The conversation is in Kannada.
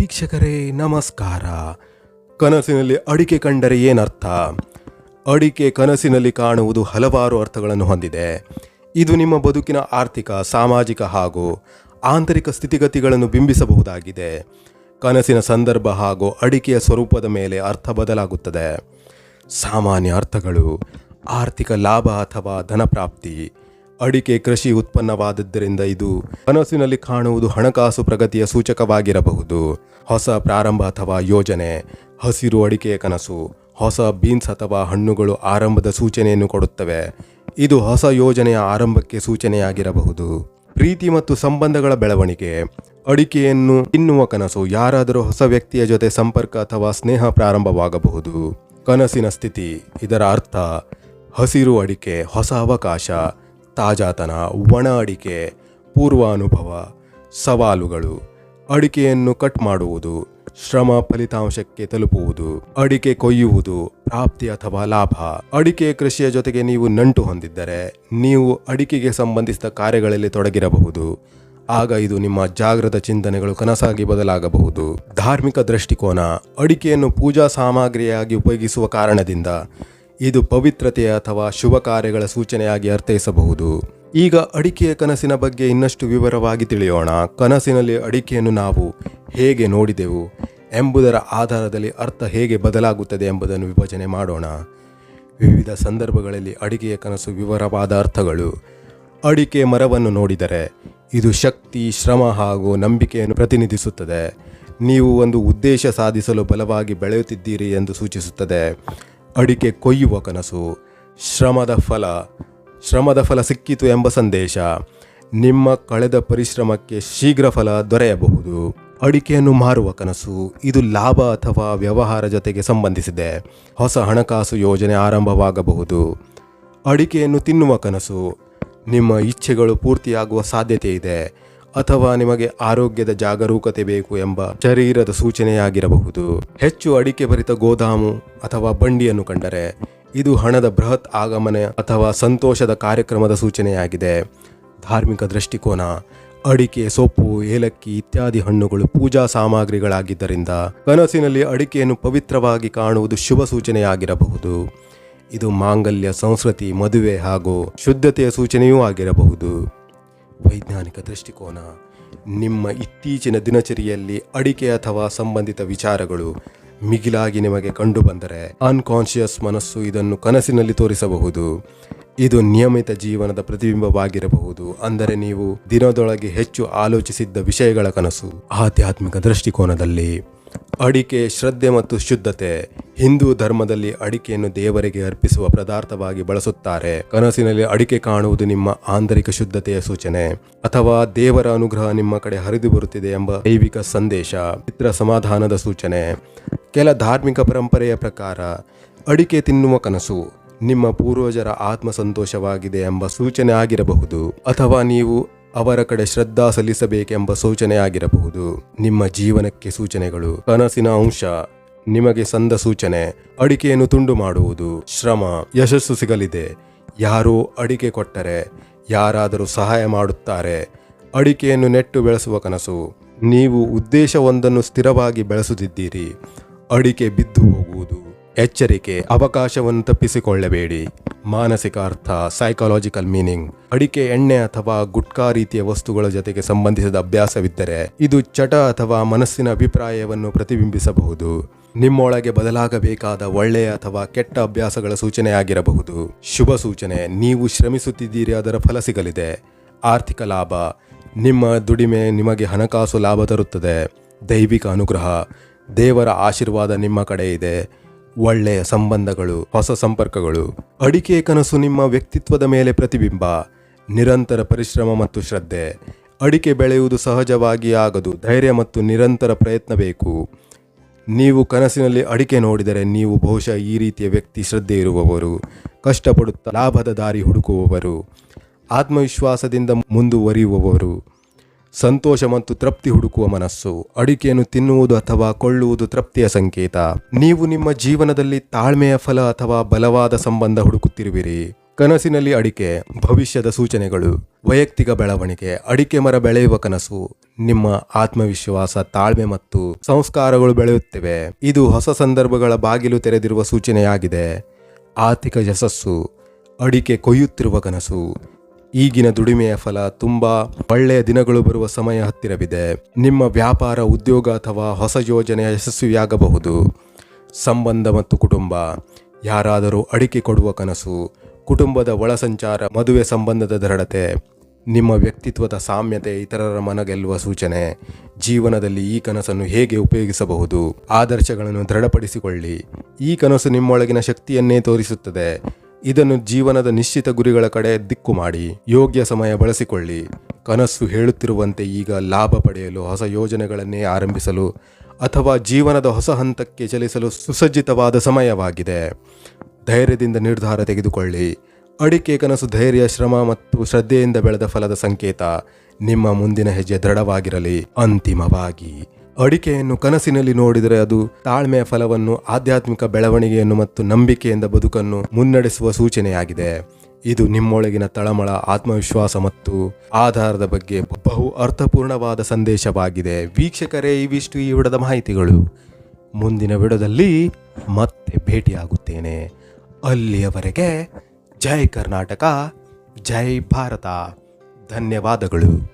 ವೀಕ್ಷಕರೇ, ನಮಸ್ಕಾರ. ಕನಸಿನಲ್ಲಿ ಅಡಿಕೆ ಕಂಡರೆ ಏನರ್ಥ? ಅಡಿಕೆ ಕನಸಿನಲ್ಲಿ ಕಾಣುವುದು ಹಲವಾರು ಅರ್ಥಗಳನ್ನು ಹೊಂದಿದೆ. ಇದು ನಿಮ್ಮ ಬದುಕಿನ ಆರ್ಥಿಕ, ಸಾಮಾಜಿಕ ಹಾಗೂ ಆಂತರಿಕ ಸ್ಥಿತಿಗತಿಗಳನ್ನು ಬಿಂಬಿಸಬಹುದಾಗಿದೆ. ಕನಸಿನ ಸಂದರ್ಭ ಹಾಗೂ ಅಡಿಕೆಯ ಸ್ವರೂಪದ ಮೇಲೆ ಅರ್ಥ ಬದಲಾಗುತ್ತದೆ. ಸಾಮಾನ್ಯ ಅರ್ಥಗಳು ಆರ್ಥಿಕ ಲಾಭ ಅಥವಾ ಧನಪ್ರಾಪ್ತಿ ಅಡಿಕೆ ಕೃಷಿ ಉತ್ಪನ್ನವಾದದ್ದರಿಂದ ಇದು ಕನಸಿನಲ್ಲಿ ಕಾಣುವುದು ಹಣಕಾಸು ಪ್ರಗತಿಯ ಸೂಚಕವಾಗಿರಬಹುದು. ಹೊಸ ಪ್ರಾರಂಭ ಅಥವಾ ಯೋಜನೆ, ಹಸಿರು ಅಡಿಕೆಯ ಕನಸು, ಹೊಸ ಬೀನ್ಸ್ ಅಥವಾ ಹಣ್ಣುಗಳು ಆರಂಭದ ಸೂಚನೆಯನ್ನು ಕೊಡುತ್ತವೆ. ಇದು ಹೊಸ ಯೋಜನೆಯ ಆರಂಭಕ್ಕೆ ಸೂಚನೆಯಾಗಿರಬಹುದು. ಪ್ರೀತಿ ಮತ್ತು ಸಂಬಂಧಗಳ ಬೆಳವಣಿಗೆ, ಅಡಿಕೆಯನ್ನು ತಿನ್ನುವ ಕನಸು ಯಾರಾದರೂ ಹೊಸ ವ್ಯಕ್ತಿಯ ಜೊತೆ ಸಂಪರ್ಕ ಅಥವಾ ಸ್ನೇಹ ಪ್ರಾರಂಭವಾಗಬಹುದು. ಕನಸಿನ ಸ್ಥಿತಿ, ಇದರ ಅರ್ಥ, ಹಸಿರು ಅಡಿಕೆ, ಹೊಸ ಅವಕಾಶ ತಾಜಾತನ ಒಣ ಅಡಿಕೆ ಪೂರ್ವಾನುಭವ, ಸವಾಲುಗಳು, ಅಡಿಕೆಯನ್ನು ಕಟ್ ಮಾಡುವುದು, ಶ್ರಮ ಫಲಿತಾಂಶಕ್ಕೆ ತಲುಪುವುದು, ಅಡಿಕೆ ಕೊಯ್ಯುವುದು, ಪ್ರಾಪ್ತಿ ಅಥವಾ ಲಾಭ. ಅಡಿಕೆ ಕೃಷಿಯ ಜೊತೆಗೆ ನೀವು ನಂಟು ಹೊಂದಿದ್ದರೆ, ನೀವು ಅಡಿಕೆಗೆ ಸಂಬಂಧಿಸಿದ ಕಾರ್ಯಗಳಲ್ಲಿ ತೊಡಗಿರಬಹುದು. ಆಗ ಇದು ನಿಮ್ಮ ಜಾಗೃತ ಚಿಂತನೆಗಳು ಕನಸಾಗಿ ಬದಲಾಗಬಹುದು. ಧಾರ್ಮಿಕ ದೃಷ್ಟಿಕೋನ, ಅಡಿಕೆಯನ್ನು ಪೂಜಾ ಸಾಮಗ್ರಿಯಾಗಿ ಉಪಯೋಗಿಸುವ ಕಾರಣದಿಂದ ಇದು ಪವಿತ್ರತೆಯ ಅಥವಾ ಶುಭ ಕಾರ್ಯಗಳ ಸೂಚನೆಯಾಗಿ ಅರ್ಥೈಸಬಹುದು. ಈಗ ಅಡಿಕೆಯ ಕನಸಿನ ಬಗ್ಗೆ ಇನ್ನಷ್ಟು ವಿವರವಾಗಿ ತಿಳಿಯೋಣ. ಕನಸಿನಲ್ಲಿ ಅಡಿಕೆಯನ್ನು ನಾವು ಹೇಗೆ ನೋಡಿದೆವು ಎಂಬುದರ ಆಧಾರದಲ್ಲಿ ಅರ್ಥ ಹೇಗೆ ಬದಲಾಗುತ್ತದೆ ಎಂಬುದನ್ನು ವಿಭಜನೆ ಮಾಡೋಣ. ವಿವಿಧ ಸಂದರ್ಭಗಳಲ್ಲಿ ಅಡಿಕೆಯ ಕನಸು ವಿವರವಾದ ಅರ್ಥಗಳು. ಅಡಿಕೆ ಮರವನ್ನು ನೋಡಿದರೆ ಇದು ಶಕ್ತಿ, ಶ್ರಮ ಹಾಗೂ ನಂಬಿಕೆಯನ್ನು ಪ್ರತಿನಿಧಿಸುತ್ತದೆ. ನೀವು ಒಂದು ಉದ್ದೇಶ ಸಾಧಿಸಲು ಬಲವಾಗಿ ಬೆಳೆಯುತ್ತಿದ್ದೀರಿ ಎಂದು ಸೂಚಿಸುತ್ತದೆ. ಅಡಿಕೆ ಕೊಯ್ಯುವ ಕನಸು. ಶ್ರಮದ ಫಲ ಶ್ರಮದ ಫಲ ಸಿಕ್ಕಿತು ಎಂಬ ಸಂದೇಶ. ನಿಮ್ಮ ಕಳೆದ ಪರಿಶ್ರಮಕ್ಕೆ ಶೀಘ್ರ ಫಲ ದೊರೆಯಬಹುದು. ಅಡಿಕೆಯನ್ನು ಮಾರುವ ಕನಸು, ಇದು ಲಾಭ ಅಥವಾ ವ್ಯವಹಾರ ಜೊತೆಗೆ ಸಂಬಂಧಿಸಿದೆ. ಹೊಸ ಹಣಕಾಸು ಯೋಜನೆ ಆರಂಭವಾಗಬಹುದು. ಅಡಿಕೆಯನ್ನು ತಿನ್ನುವ ಕನಸು, ನಿಮ್ಮ ಇಚ್ಛೆಗಳು ಪೂರ್ತಿಯಾಗುವ ಸಾಧ್ಯತೆ ಇದೆ. ಅಥವಾ ನಿಮಗೆ ಆರೋಗ್ಯದ ಜಾಗರೂಕತೆ ಬೇಕು ಎಂಬ ಶರೀರದ ಸೂಚನೆಯಾಗಿರಬಹುದು. ಹೆಚ್ಚು ಅಡಿಕೆ ಭರಿತ ಗೋದಾಮು ಅಥವಾ ಬಂಡಿಯನ್ನು ಕಂಡರೆ ಇದು ಹಣದ ಬೃಹತ್ ಆಗಮನ ಅಥವಾ ಸಂತೋಷದ ಕಾರ್ಯಕ್ರಮದ ಸೂಚನೆಯಾಗಿದೆ. ಧಾರ್ಮಿಕ ದೃಷ್ಟಿಕೋನ, ಅಡಿಕೆ, ಸೊಪ್ಪು, ಏಲಕ್ಕಿ ಇತ್ಯಾದಿ ಹಣ್ಣುಗಳು ಪೂಜಾ ಸಾಮಗ್ರಿಗಳಾಗಿದ್ದರಿಂದ ಕನಸಿನಲ್ಲಿ ಅಡಿಕೆಯನ್ನು ಪವಿತ್ರವಾಗಿ ಕಾಣುವುದು ಶುಭ ಸೂಚನೆಯಾಗಿರಬಹುದು. ಇದು ಮಾಂಗಲ್ಯ, ಸಂಸ್ಕೃತಿ, ಮದುವೆ ಹಾಗೂ ಶುದ್ಧತೆಯ ಸೂಚನೆಯೂ ಆಗಿರಬಹುದು. ವೈಜ್ಞಾನಿಕ ದೃಷ್ಟಿಕೋನ. ನಿಮ್ಮ ಇತ್ತೀಚಿನ ದಿನಚರಿಯಲ್ಲಿ ಅಡಿಕೆ ಅಥವಾ ಸಂಬಂಧಿತ ವಿಚಾರಗಳು ಮಿಗಿಲಾಗಿ ನಿಮಗೆ ಕಂಡುಬಂದರೆ ಅನ್ಕಾನ್ಷಿಯಸ್ ಮನಸ್ಸು ಇದನ್ನು ಕನಸಿನಲ್ಲಿ ತೋರಿಸಬಹುದು. ಇದು ನಿಯಮಿತ ಜೀವನದ ಪ್ರತಿಬಿಂಬವಾಗಿರಬಹುದು. ಅಂದರೆ ನೀವು ದಿನದೊಳಗೆ ಹೆಚ್ಚು ಆಲೋಚಿಸಿದ್ದ ವಿಷಯಗಳ ಕನಸು. ಆಧ್ಯಾತ್ಮಿಕ ದೃಷ್ಟಿಕೋನದಲ್ಲಿ ಅಡಿಕೆ ಶ್ರದ್ಧೆ ಮತ್ತು ಶುದ್ಧತೆ ಹಿಂದೂ ಧರ್ಮದಲ್ಲಿ ಅಡಿಕೆಯನ್ನು ದೇವರಿಗೆ ಅರ್ಪಿಸುವ ಪದಾರ್ಥವಾಗಿ ಬಳಸುತ್ತಾರೆ. ಕನಸಿನಲ್ಲಿ ಅಡಿಕೆ ಕಾಣುವುದು ನಿಮ್ಮ ಆಂತರಿಕ ಶುದ್ಧತೆಯ ಸೂಚನೆ. ಅಥವಾ ದೇವರ ಅನುಗ್ರಹ ನಿಮ್ಮ ಕಡೆ ಹರಿದು ಬರುತ್ತಿದೆ ಎಂಬ ದೈವಿಕ ಸಂದೇಶ. ಚಿತ್ರ ಸಮಾಧಾನದ ಸೂಚನೆ. ಕೆಲ ಧಾರ್ಮಿಕ ಪರಂಪರೆಯ ಪ್ರಕಾರ, ಅಡಿಕೆ ತಿನ್ನುವ ಕನಸು ನಿಮ್ಮ ಪೂರ್ವಜರ ಆತ್ಮ ಸಂತೋಷವಾಗಿದೆ ಎಂಬ ಸೂಚನೆ ಆಗಿರಬಹುದು. ಅಥವಾ ನೀವು ಅವರ ಕಡೆ ಶ್ರದ್ಧಾ ಸಲ್ಲಿಸಬೇಕೆಂಬ ಸೂಚನೆಯಾಗಿರಬಹುದು ನಿಮ್ಮ ಜೀವನಕ್ಕೆ ಸೂಚನೆಗಳು. ಕನಸಿನ ಅಂಶ. ನಿಮಗೆ ಸಂದ ಸೂಚನೆ, ಅಡಿಕೆಯನ್ನು ತುಂಡು ಮಾಡುವುದು, ಶ್ರಮ, ಯಶಸ್ಸು ಸಿಗಲಿದೆ. ಯಾರೋ ಅಡಿಕೆ ಕೊಟ್ಟರೆ, ಯಾರಾದರೂ ಸಹಾಯ ಮಾಡುತ್ತಾರೆ. ಅಡಿಕೆಯನ್ನು ನೆಟ್ಟು ಬೆಳೆಸುವ ಕನಸು, ನೀವು ಉದ್ದೇಶವೊಂದನ್ನು ಸ್ಥಿರವಾಗಿ ಬೆಳೆಸುತ್ತಿದ್ದೀರಿ. ಅಡಿಕೆ ಬಿದ್ದು ಹೋಗುವುದು. ಎಚ್ಚರಿಕೆ, ಅವಕಾಶವನ್ನು ತಪ್ಪಿಸಿಕೊಳ್ಳಬೇಡಿ. ಮಾನಸಿಕ ಅರ್ಥ ಸೈಕಾಲಜಿಕಲ್ ಮೀನಿಂಗ್ ಅಡಿಕೆ ಎಣ್ಣೆ ಅಥವಾ ಗುಟ್ಕಾ ರೀತಿಯ ವಸ್ತುಗಳ ಜೊತೆಗೆ ಸಂಬಂಧಿಸಿದ ಅಭ್ಯಾಸವಿದ್ದರೆ ಇದು ಚಟ ಅಥವಾ ಮನಸ್ಸಿನ ಅಭಿಪ್ರಾಯವನ್ನು ಪ್ರತಿಬಿಂಬಿಸಬಹುದು. ನಿಮ್ಮೊಳಗೆ ಬದಲಾಗಬೇಕಾದ ಒಳ್ಳೆಯ ಅಥವಾ ಕೆಟ್ಟ ಅಭ್ಯಾಸಗಳ ಸೂಚನೆಯಾಗಿರಬಹುದು. ಶುಭ ಸೂಚನೆ, ನೀವು ಶ್ರಮಿಸುತ್ತಿದ್ದೀರಿ, ಅದರ ಫಲ ಸಿಗಲಿದೆ. ಆರ್ಥಿಕ ಲಾಭ, ನಿಮ್ಮ ದುಡಿಮೆ ನಿಮಗೆ ಹಣಕಾಸು ಲಾಭ ತರುತ್ತದೆ. ದೈವಿಕ ಅನುಗ್ರಹ, ದೇವರ ಆಶೀರ್ವಾದ ನಿಮ್ಮ ಕಡೆ ಇದೆ. ಒಳ್ಳೆಯ ಸಂಬಂಧಗಳು, ಹೊಸ ಸಂಪರ್ಕಗಳು, ಅಡಿಕೆ ಕನಸು ನಿಮ್ಮ ವ್ಯಕ್ತಿತ್ವದ ಮೇಲೆ ಪ್ರತಿಬಿಂಬ, ನಿರಂತರ ಪರಿಶ್ರಮ ಮತ್ತು ಶ್ರದ್ಧೆ. ಅಡಿಕೆ ಬೆಳೆಯುವುದು ಸಹಜವಾಗಿ ಆಗದು, ಧೈರ್ಯ ಮತ್ತು ನಿರಂತರ ಪ್ರಯತ್ನ ಬೇಕು. ನೀವು ಕನಸಿನಲ್ಲಿ ಅಡಿಕೆ ನೋಡಿದರೆ ನೀವು ಬಹುಶಃ ಈ ರೀತಿಯ ವ್ಯಕ್ತಿ ಶ್ರದ್ಧೆ ಇರುವವರು, ಕಷ್ಟಪಡುತ್ತಾ ಲಾಭದ ದಾರಿ ಹುಡುಕುವವರು, ಆತ್ಮವಿಶ್ವಾಸದಿಂದ ಮುಂದುವರಿಯುವವರು. ಸಂತೋಷ ಮತ್ತು ತೃಪ್ತಿ ಹುಡುಕುವ ಮನಸ್ಸು, ಅಡಿಕೆಯನ್ನು ತಿನ್ನುವುದು ಅಥವಾ ಕೊಳ್ಳುವುದು ತೃಪ್ತಿಯ ಸಂಕೇತ. ನೀವು ನಿಮ್ಮ ಜೀವನದಲ್ಲಿ ತಾಳ್ಮೆಯ ಫಲ ಅಥವಾ ಬಲವಾದ ಸಂಬಂಧ ಹುಡುಕುತ್ತಿರುವಿರಿ. ಕನಸಿನಲ್ಲಿ ಅಡಿಕೆ, ಭವಿಷ್ಯದ ಸೂಚನೆಗಳು, ವೈಯಕ್ತಿಕ ಬೆಳವಣಿಗೆ, ಅಡಿಕೆ ಮರ ಬೆಳೆಯುವ ಕನಸು, ನಿಮ್ಮ ಆತ್ಮವಿಶ್ವಾಸ, ತಾಳ್ಮೆ ಮತ್ತು ಸಂಸ್ಕಾರಗಳು ಬೆಳೆಯುತ್ತಿವೆ. ಇದು ಹೊಸ ಸಂದರ್ಭಗಳ ಬಾಗಿಲು ತೆರೆದಿರುವ ಸೂಚನೆಯಾಗಿದೆ. ಆರ್ಥಿಕ ಯಶಸ್ಸು, ಅಡಿಕೆ ಕೊಯ್ಯುತ್ತಿರುವ ಕನಸು. ಈಗಿನ ದುಡಿಮೆಯ ಫಲ ತುಂಬಾ ಒಳ್ಳೆಯ ದಿನಗಳು ಬರುವ ಸಮಯ ಹತ್ತಿರವಿದೆ. ನಿಮ್ಮ ವ್ಯಾಪಾರ, ಉದ್ಯೋಗ ಅಥವಾ ಹೊಸ ಯೋಜನೆ ಯಶಸ್ವಿಯಾಗಬಹುದು. ಸಂಬಂಧ ಮತ್ತು ಕುಟುಂಬ, ಯಾರಾದರೂ ಅಡಿಕೆ ಕೊಡುವ ಕನಸು, ಕುಟುಂಬದ ಒಳಸಂಚಾರ ಮದುವೆ ಸಂಬಂಧದ ದೃಢತೆ, ನಿಮ್ಮ ವ್ಯಕ್ತಿತ್ವದ ಸಾಮ್ಯತೆ ಇತರರ ಮನ ಗೆಲ್ಲುವ ಸೂಚನೆ, ಜೀವನದಲ್ಲಿ ಈ ಕನಸನ್ನು ಹೇಗೆ ಉಪಯೋಗಿಸಬಹುದು, ಆದರ್ಶಗಳನ್ನು ದೃಢಪಡಿಸಿಕೊಳ್ಳಿ. ಈ ಕನಸು ನಿಮ್ಮೊಳಗಿನ ಶಕ್ತಿಯನ್ನೇ ತೋರಿಸುತ್ತದೆ. ಇದನ್ನು ಜೀವನದ ನಿಶ್ಚಿತ ಗುರಿಗಳ ಕಡೆ ದಿಕ್ಕು ಮಾಡಿ, ಯೋಗ್ಯ ಸಮಯ ಬಳಸಿಕೊಳ್ಳಿ. ಕನಸು ಹೇಳುತ್ತಿರುವಂತೆ ಈಗ ಲಾಭ ಪಡೆಯಲು, ಹೊಸ ಯೋಜನೆಗಳನ್ನೇ ಆರಂಭಿಸಲು ಅಥವಾ ಜೀವನದ ಹೊಸ ಹಂತಕ್ಕೆ ಚಲಿಸಲು ಸುಸಜ್ಜಿತವಾದ ಸಮಯವಾಗಿದೆ. ಧೈರ್ಯದಿಂದ ನಿರ್ಧಾರ ತೆಗೆದುಕೊಳ್ಳಿ. ಅಡಿಕೆ ಕನಸು ಧೈರ್ಯ, ಶ್ರಮ ಮತ್ತು ಶ್ರದ್ಧೆಯಿಂದ ಬೆಳೆದ ಫಲದ ಸಂಕೇತ ನಿಮ್ಮ ಮುಂದಿನ ಹೆಜ್ಜೆ ದೃಢವಾಗಿರಲಿ. ಅಂತಿಮವಾಗಿ ಅಡಿಕೆಯನ್ನು ಕನಸಿನಲ್ಲಿ ನೋಡಿದರೆ ಅದು ತಾಳ್ಮೆಯ ಫಲವನ್ನು, ಆಧ್ಯಾತ್ಮಿಕ ಬೆಳವಣಿಗೆಯನ್ನು ಮತ್ತು ನಂಬಿಕೆಯಿಂದ ಬದುಕನ್ನು ಮುನ್ನಡೆಸುವ ಸೂಚನೆಯಾಗಿದೆ. ಇದು ನಿಮ್ಮೊಳಗಿನ ತಳಮಳ, ಆತ್ಮವಿಶ್ವಾಸ ಮತ್ತು ಆಧಾರದ ಬಗ್ಗೆ ಬಹು ಅರ್ಥಪೂರ್ಣವಾದ ಸಂದೇಶವಾಗಿದೆ. ವೀಕ್ಷಕರೇ, ಇವಿಷ್ಟು ಈ ವಿಡದ ಮಾಹಿತಿಗಳು. ಮುಂದಿನ ವಿಡದಲ್ಲಿ ಮತ್ತೆ ಭೇಟಿಯಾಗುತ್ತೇನೆ. ಅಲ್ಲಿಯವರೆಗೆ ಜೈ ಕರ್ನಾಟಕ, ಜೈ ಭಾರತ. ಧನ್ಯವಾದಗಳು.